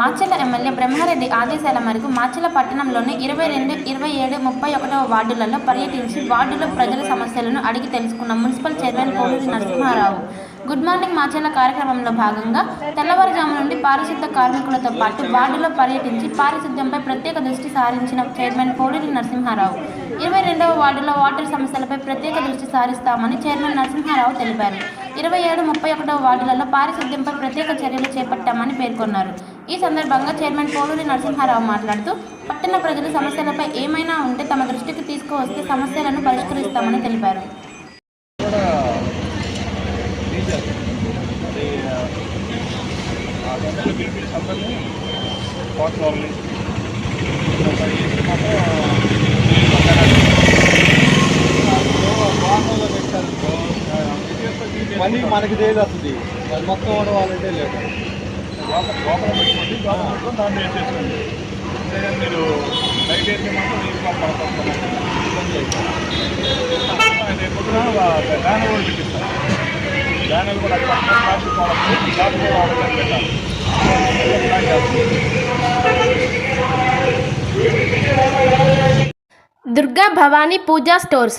Macherla MLA Brahma Reddy ఆదేశాల మేరకు మాచెల పట్టణంలోని ఇరవై రెండు ఇరవై ఏడు ముప్పై ఒకటవ వార్డులలో పర్యటించి వార్డులో ప్రజల సమస్యలను అడిగి తెలుసుకున్న municipal chairman Koduri Narasimharao. Good morning Macherla కార్యక్రమంలో భాగంగా తెల్లవారుజాము నుండి పారిశుద్ధ కార్మికులతో పాటు వార్డులో పర్యటించి పారిశుద్ధ్యంపై ప్రత్యేక దృష్టి సారించిన చైర్మన్ కోడూరి నరసింహారావు. ఇరవై రెండవ వార్డులో వాటర్ సమస్యలపై ప్రత్యేక దృష్టి సారిస్తామని చైర్మన్ నరసింహారావు తెలిపారు ఇరవై ఏడు ముప్పై ఒకటవ వార్డులలో పారిశుద్ధ్యంపై ప్రత్యేక చర్యలు చేపట్టామని పేర్కొన్నారు ఈ సందర్భంగా చైర్మన్ పోలూరి నరసింహారావు మాట్లాడుతూ పట్టణ ప్రజల సమస్యలపై ఏమైనా ఉంటే తమ దృష్టికి తీసుకువస్తే సమస్యలను పరిష్కరిస్తామని తెలిపారు అందరినీ పని మనకి తెలియదు అసలు. అది మొత్తం ఓడవాలంటే లేదు లోపల లోపల పెట్టుకోండి. లోపల పెట్టుకొని దాన్ని వేసేసుకోండి. అంతేగాని మీరు బయట వేస్తే మాత్రం నీళ్ళు పడతాం రేపు పొద్దున బ్యానర్ కూడా పెట్టిస్తాను బ్యానర్ కూడా పక్కన ప్లాస్టిక్ వాడచ్చు గ్లాస్ కూడా వాడకని పెట్టాలి. ప్లాన్ చేస్తాను Durga Bhavani Puja stores.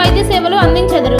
వైద్య సేవలు అందించెదరు.